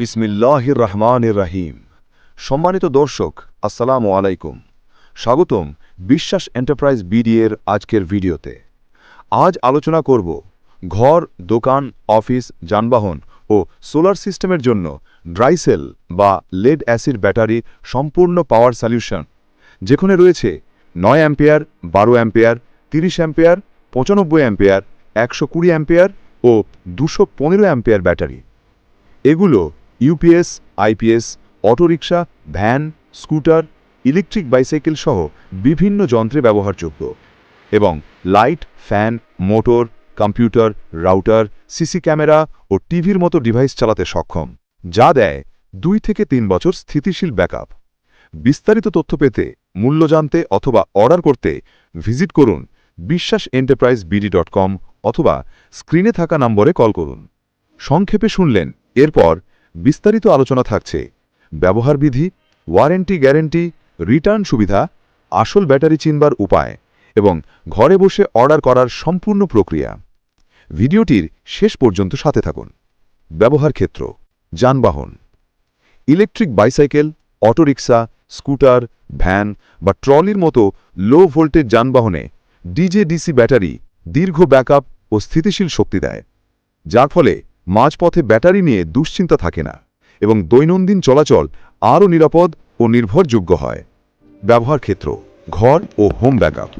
বিসমিল্লাহির রহমানির রাহিম। সম্মানিত দর্শক, আসসালামু আলাইকুম। স্বাগতম বিশ্বাস এন্টারপ্রাইজ বিডি এর আজকের ভিডিওতে। আজ আলোচনা করব ঘর, দোকান, অফিস, যানবাহন ও সোলার সিস্টেমের জন্য ড্রাইসেল বা লেড অ্যাসিড ব্যাটারি সম্পূর্ণ পাওয়ার সলিউশন। যেখানে রয়েছে নয় অ্যাম্পিয়ার, বারো অ্যাম্পিয়ার, তিরিশ অ্যাম্পিয়ার, পঁচানব্বই অ্যাম্পিয়ার, একশো কুড়ি অ্যাম্পিয়ার ও দুশো পনেরো অ্যাম্পিয়ার ব্যাটারি। এগুলো UPS IPS auto rickshaw, van, scooter, electric bicycle সহ বিভিন্ন যন্ত্রে ব্যবহারযোগ্য এবং light, fan, motor, computer, router, CC camera ও টিভির মতো ডিভাইস চালাতে সক্ষম, যা দেয় দুই থেকে তিন বছর স্থিতিশীল ব্যাকআপ। বিস্তারিত তথ্য পেতে, মূল্য জানতে অথবা অর্ডার করতে ভিজিট করুন বিশ্বাস এন্টারপ্রাইজ বিডি ডট কম অথবা স্ক্রিনে থাকা নম্বরে কল করুন। সংক্ষেপে শুনলেন, এরপর বিস্তারিত আলোচনা থাকছে। ব্যবহার বিধি, ওয়ারেন্টি গ্যারেন্টি, রিটার্ন সুবিধা, আসল ব্যাটারি চিনবার উপায় এবং ঘরে বসে অর্ডার করার সম্পূর্ণ প্রক্রিয়া। ভিডিওটির শেষ পর্যন্ত সাথে থাকুন। ব্যবহার ক্ষেত্র, যানবাহন। Electric bicycle, auto rickshaw, scooter, van বা ট্রলির মতো লো ভোল্টেজ যানবাহনে ডিজে ডিসি ব্যাটারি দীর্ঘ ব্যাকআপ ও স্থিতিশীল শক্তি দেয়। যার ফলে মাঝপথে ব্যাটারি নিয়ে দুশ্চিন্তা থাকে না এবং দৈনন্দিন চলাচল আরও নিরাপদ ও নির্ভরযোগ্য হয়। ব্যবহার ক্ষেত্র, ঘর ও হোম ব্যাকআপ।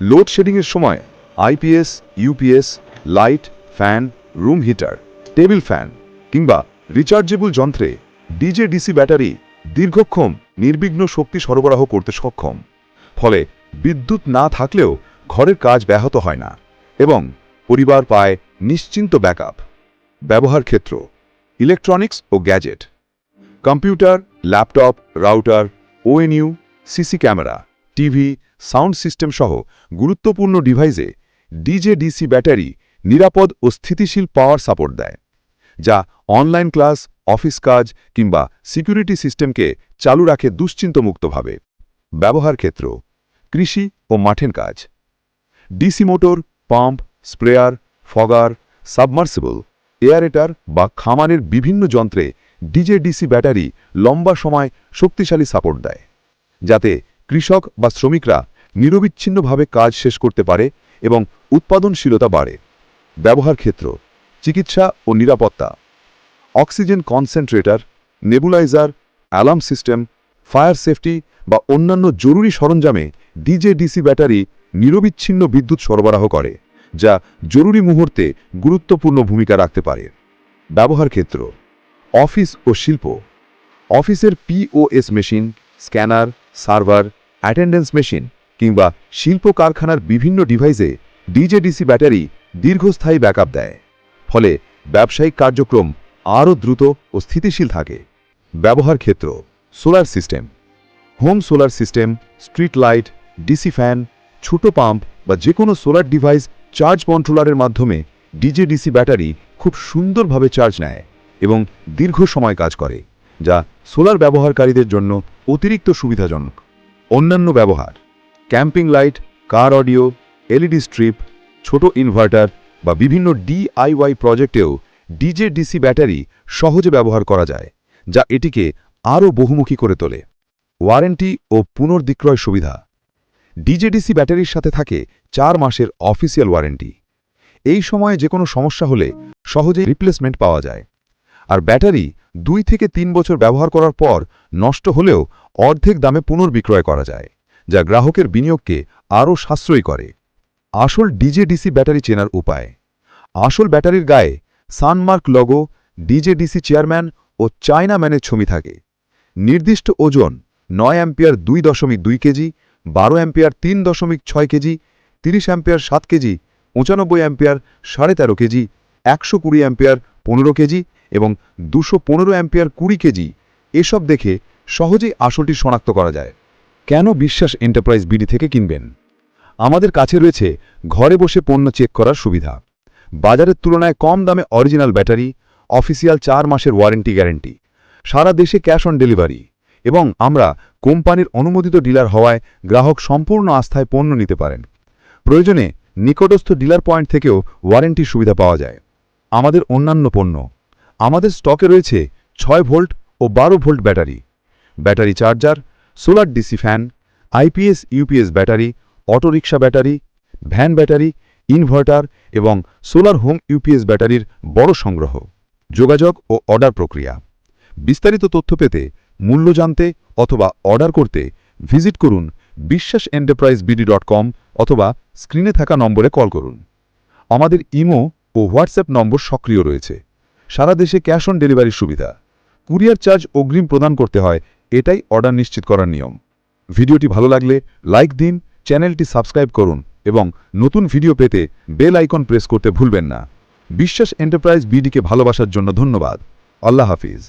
লোডশেডিংয়ের সময় IPS, UPS, light, fan, room heater, table fan কিংবা রিচার্জেবল যন্ত্রে ডিজে, ডিসি ব্যাটারি দীর্ঘক্ষণ নির্বিঘ্ন শক্তি সরবরাহ করতে সক্ষম। ফলে বিদ্যুৎ না থাকলেও ঘরের কাজ ব্যাহত হয় না এবং পরিবার পায় নিশ্চিন্ত ব্যাকআপ। ব্যবহার ক্ষেত্র ইলেকট্রনিক্স ও gadget computer laptop router ONU CC camera TV sound system সহ গুরুত্বপূর্ণ ডিভাইসে ডিজে ডিসি ব্যাটারি নিরাপদ ও স্থিতিশীল পাওয়ার সাপোর্ট দেয়, যা অনলাইন ক্লাস অফিস কাজ কিংবা সিকিউরিটি সিস্টেমকে চালু রাখে দুশ্চিন্তমুক্তভাবে। ব্যবহার ক্ষেত্র, কৃষি ও মাঠের কাজ DC motor pump sprayer fogger submersible aerator বা খামারের বিভিন্ন যন্ত্রে ডিজে, ডিসি ব্যাটারি লম্বা সময় শক্তিশালী সাপোর্ট দেয়। যাতে কৃষক বা শ্রমিকরা নিরবিচ্ছিন্নভাবে কাজ শেষ করতে পারে এবং উৎপাদনশীলতা বাড়ে। ব্যবহার ক্ষেত্র, চিকিৎসা ও নিরাপত্তা, oxygen concentrator, nebuliser, alarm system, fire safety বা অন্যান্য জরুরি সরঞ্জামে ডিজে, ডিসি ব্যাটারি নিরবিচ্ছিন্ন বিদ্যুৎ সরবরাহ করে। যা জরুরি মুহূর্তে গুরুত্বপূর্ণ ভূমিকা রাখতে পারে। ব্যবহার ক্ষেত্র, অফিস ও শিল্প, অফিসের POS machine, scanner, server, attendance machine কিংবা শিল্প কারখানার বিভিন্ন ডিভাইসে ডিজেডিসি ব্যাটারি দীর্ঘস্থায়ী ব্যাকআপ দেয়। ফলে ব্যবসায়িক কার্যক্রম আরও দ্রুত ও স্থিতিশীল থাকে। ব্যবহার ক্ষেত্র, solar system, home solar system, street light, DC fan, ছোট পাম্প বা যে কোনো সোলার ডিভাইস চার্জ কন্ট্রোলারের মাধ্যমে ডিজেডিসি ব্যাটারি খুব সুন্দরভাবে চার্জ নেয় এবং দীর্ঘ সময় কাজ করে, যা সোলার ব্যবহারকারীদের জন্য অতিরিক্ত সুবিধাজনক। অন্যান্য ব্যবহার, camping light, car audio, LED strip, ছোট ইনভার্টার বা বিভিন্ন ডিআইওয়াই প্রজেক্টেও ডিজে ডিসি ব্যাটারি সহজে ব্যবহার করা যায়, যা এটিকে আরও বহুমুখী করে তোলে। ওয়ারেন্টি ও পুনর্বিক্রয় সুবিধা। ডিজেডিসি ব্যাটারির সাথে থাকে চার মাসের অফিসিয়াল ওয়ারেন্টি। এই সময়ে যে কোনো সমস্যা হলে সহজে রিপ্লেসমেন্ট পাওয়া যায়। আর ব্যাটারি দুই থেকে তিন বছর ব্যবহার করার পর নষ্ট হলেও অর্ধেক দামে পুনর্বিক্রয় করা যায়, যা গ্রাহকের বিনিয়োগকে আরও সাশ্রয়ী করে। আসল ডিজেডিসি ব্যাটারি চেনার উপায়। আসল ব্যাটারির গায়ে সানমার্ক লগো, ডিজেডিসি চেয়ারম্যান ও চায়না ম্যানের ছবি থাকে। নির্দিষ্ট ওজন নয় অ্যাম্পিয়ার দুই দশমিক দুই কেজি বারো অ্যাম্পিয়ার তিন দশমিক ছয় কেজি, তিরিশ অ্যাম্পিয়ার সাত কেজি, পঁচানব্বই অ্যাম্পিয়ার সাড়ে তেরো কেজি, একশো কুড়ি অ্যাম্পিয়ার পনেরো কেজি এবং দুশো পনেরো অ্যাম্পিয়ার কুড়ি কেজি। এসব দেখে সহজেই আসলটি শনাক্ত করা যায়। কেন বিশ্বাস এন্টারপ্রাইজ বিডি থেকে কিনবেন? আমাদের কাছে রয়েছে ঘরে বসে পণ্য চেক করার সুবিধা। বাজারের তুলনায় কম দামে অরিজিনাল ব্যাটারি, অফিসিয়াল চার মাসের ওয়ারেন্টি গ্যারেন্টি, সারা দেশে ক্যাশ অন ডেলিভারি এবং আমরা কোম্পানির অনুমোদিত ডিলার হওয়ায় গ্রাহক সম্পূর্ণ আস্থায় পণ্য নিতে পারেন। প্রয়োজনে নিকটস্থ ডিলার পয়েন্ট থেকেও ওয়ারেন্টির সুবিধা পাওয়া যায়। আমাদের অন্যান্য পণ্য। আমাদের স্টকে রয়েছে ছয় ভোল্ট ও বারো volt battery. Battery charger, solar DC fan IPS UPS battery, auto rickshaw battery, van battery, inverter এবং সোলার হোম ইউপিএস ব্যাটারির বড় সংগ্রহ। যোগাযোগ ও অর্ডার প্রক্রিয়া। বিস্তারিত তথ্য পেতে মূল্য জানতে অথবা অর্ডার করতে ভিজিট করুন বিশ্বাস এন্টারপ্রাইজ বিডি ডট কম অথবা স্ক্রিনে থাকা নম্বরে কল করুন। আমাদের ইমো ও হোয়াটসঅ্যাপ নম্বর সক্রিয় রয়েছে। সারা দেশে ক্যাশ অন ডেলিভারির সুবিধা। কুরিয়ার চার্জ অগ্রিম প্রদান করতে হয়, এটাই অর্ডার নিশ্চিত করার নিয়ম। ভিডিওটি ভালো লাগলে লাইক দিন, চ্যানেলটি সাবস্ক্রাইব করুন এবং নতুন ভিডিও পেতে বেল আইকন প্রেস করতে ভুলবেন না। বিশ্বাস এন্টারপ্রাইজ বিডিকে ভালোবাসার জন্য ধন্যবাদ। আল্লাহ হাফিজ।